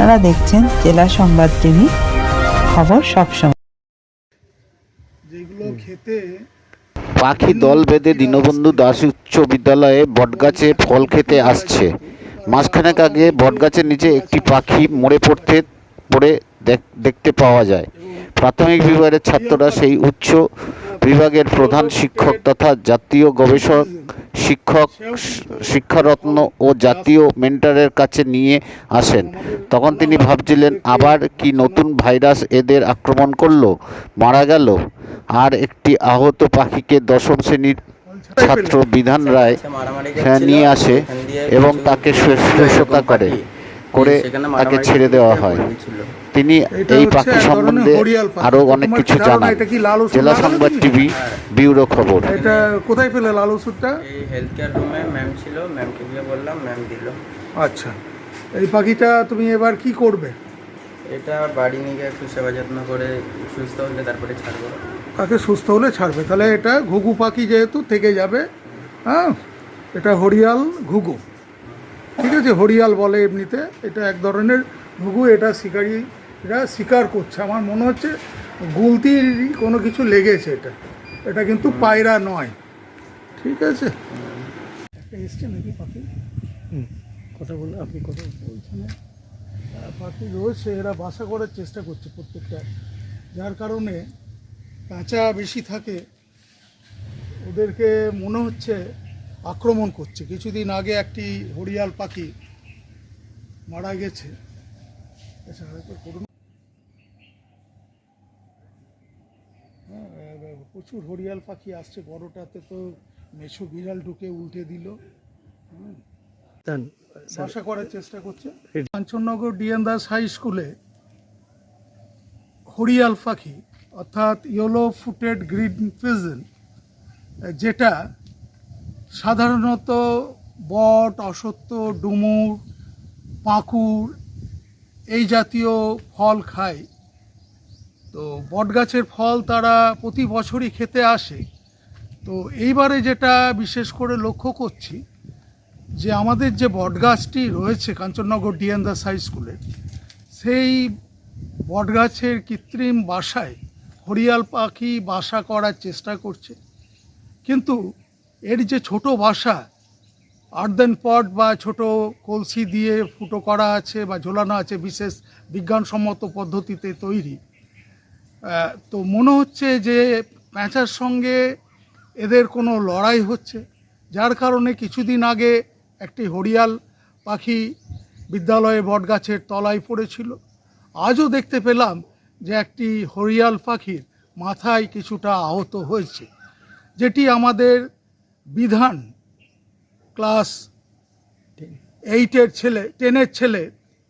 আপনারা দেখছেন জেলা সংবাদ টিভি খবর সবসময় যেগুলো খেতে পাখি দল বেঁধে দীনবন্ধু দাস উচ্চ বিদ্যালয়ে বটগাছে ফল খেতে আসছে। মাসখানেক আগে বটগাছের নিচে একটি পাখি মরে পড়তে পড়ে দেখ- দেখতে পাওয়া যায়। প্রাথমিক বিভাগের ছাত্ররা সেই উচ্চ বিভাগের প্রধান শিক্ষক তথা জাতীয় গবেষক শিক্ষক শিক্ষারত্ন ও জাতীয় মেন্টারের কাছে নিয়ে আসেন। তখন তিনি ভাবছিলেন আবার কি নতুন ভাইরাস এদের আক্রমণ করল? মারা গেল। আর একটি আহত পাখিকে দশম শ্রেণির ছাত্র বিধান রায় হ্যাঁ, নিয়ে আসে এবং তাকে সুস্থতা করে। করে তাকে ছেড়ে দেওয়া হয়। তিনি এই পাখি সম্বন্ধে আরও অনেক কিছু জানান জেলা সংবাদ টিভি ব্যুরো খবর। এটা কোথায় পেলে লাল ওষুধটা? এই হেলথ কেয়ার রুমে ম্যাম ছিল ম্যামকে গিয়ে বললাম ম্যাম দিল। আচ্ছা। এই পাখিটা তুমি এবার কি করবে? এটা বাড়ি নিয়ে গিয়ে একটু সেবা যত্ন করে সুস্থ হলে তারপরে ছাড়বো। তাকে সুস্থ হলে ছাড়বে। তাহলে এটা ঘুঘু পাখি যেহেতু থেকে যাবে হ্যাঁ? এটা হরিয়াল ঘুঘু। ঠিক আছে হরিয়াল বলে এমনিতে। এটা এক ধরনের ঘুঘু এটা শিকারি এরা শিকার করছে। আমার মনে হচ্ছে গুলতির কোনো কিছু লেগেছে এটা। এটা কিন্তু পায়রা নয়। ঠিক আছে? একটা এসছে নাকি পাখি? কথা বলে আপনি কথা বলছেন। পাখি রয়েছে এরা বাসা করার চেষ্টা করছে প্রত্যেকটা। যার কারণে কাঁচা বেশি থাকে। ওদেরকে মনে হচ্ছে আক্রমণ করছে। কিছুদিন আগে একটি হরিয়াল পাখি মারা গেছে। করুন। হ্যাঁ, প্রচুর হরিয়াল পাখি আসছে। বড়টাতে তো মেছো বিড়াল ঢুকে উল্টে দিল। বাসা করার চেষ্টা করছে। কাঞ্চননগর ডিএন দাস হাই স্কুলে হরিয়াল পাখি অর্থাৎ ইয়েলো ফুটেড গ্রিন পিজন যেটা সাধারণত বট, অসত্য, ডুমুর পাঁকুড় এই জাতীয় ফল খায়। তো বটগাছের ফল তারা প্রতি বছরই খেতে আসে। তো এইবারে যেটা বিশেষ করে লক্ষ্য করছি যে আমাদের যে বটগাছটি রয়েছে কাঞ্চননগর ডিএন দাস হাই স্কুলে, সেই বটগাছের কৃত্রিম বাসায় হরিয়াল পাখি বাসা করার চেষ্টা করছে। কিন্তু এর যে ছোট বাসা আর্দেন পট বা ছোট কলসি দিয়ে ফুটো করা আছে বা ঝোলানো আছে বিশেষ বিজ্ঞানসম্মত পদ্ধতিতে তৈরি তো মনে হচ্ছে যে প্যাঁচার সঙ্গে এদের কোনো লড়াই হচ্ছে। যার কারণে কিছুদিন আগে একটি হরিয়াল পাখি বিদ্যালয়ে বটগাছের তলায় পড়েছিল। আজও দেখতে পেলাম যে একটি হরিয়াল পাখির মাথায় কিছুটা আহত হয়েছে, যেটি আমাদের বিধান ক্লাস এইটের ছেলে টেনের ছেলে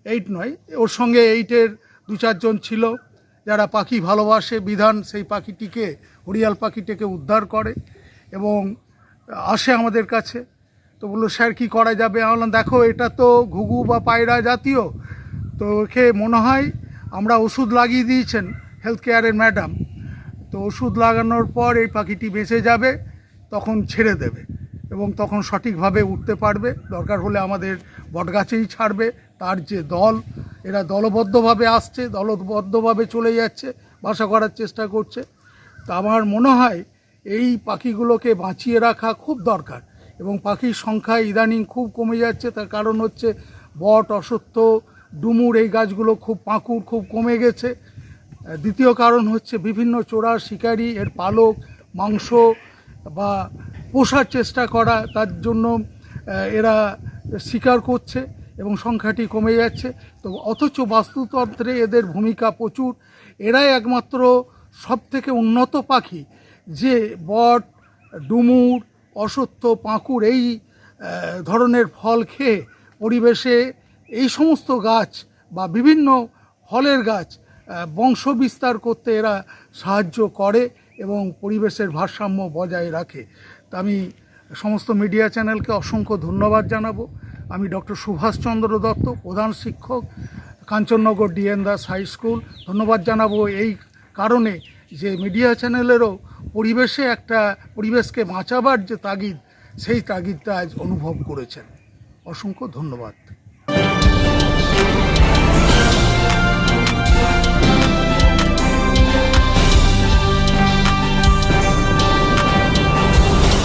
এইট নয়, ওর সঙ্গে এইটের দু চারজন ছিল, যারা পাখি ভালোবাসে, বিধান সেই পাখিটিকে, হরিয়াল পাখিটিকে উদ্ধার করে এবং আসে আমাদের কাছে। তো বলল, স্যার, কী করা যাবে? আমি বললাম, দেখো, এটা তো ঘুঘু বা পায়রা জাতীয়। তো ওকে মনে হয় আমরা ওষুধ লাগিয়ে দিয়েছেন হেলথ কেয়ারের ম্যাডাম তো ওষুধ লাগানোর পর এই পাখিটি বেঁচে যাবে। তখন ছেড়ে দেবে এবং তখন সঠিকভাবে উঠতে পারবে। দরকার হলে আমাদের বটগাছেই ছাড়বে, তার যে দল, এরা দলবদ্ধভাবে আসছে, দলবদ্ধভাবে চলে যাচ্ছে, বাসা করার চেষ্টা করছে। তা আমার মনে হয় এই পাখিগুলোকে বাঁচিয়ে রাখা খুব দরকার এবং পাখির সংখ্যা ইদানিং খুব কমে যাচ্ছে। তার কারণ হচ্ছে বট, অসত্য, ডুমুর, এই গাছগুলো খুব পাঁকুর, খুব কমে গেছে। দ্বিতীয় কারণ হচ্ছে বিভিন্ন চোরা শিকারি, এর পালক, মাংস বা পোষার চেষ্টা করা, তার জন্য এরা শিকার করছে এবং সংখ্যাটি কমে যাচ্ছে। তো অথচ বাস্তুতন্ত্রে এদের ভূমিকা প্রচুর। এরাই একমাত্র সব থেকে উন্নত পাখি, যে বট, ডুমুর, অসত্য পাঁকুড় এই ধরনের ফল খেয়ে পরিবেশে এই সমস্ত গাছ বা বিভিন্ন ফলের গাছ বংশ বিস্তার করতে এরা সাহায্য করে। এবং পরিবেশের ভারসাম্য বজায় রাখে। তা আমি সমস্ত মিডিয়া চ্যানেলকে অসংখ্য ধন্যবাদ জানাব। আমি ডক্টর সুভাষচন্দ্র দত্ত, প্রধান শিক্ষক, Kanchannagar DN Das high school. ধন্যবাদ জানাব এই কারণে যে মিডিয়া চ্যানেলেরও পরিবেশে একটা পরিবেশকে বাঁচাবার যে তাগিদ, সেই তাগিদটা আজ অনুভব করেছেন। অসংখ্য ধন্যবাদ।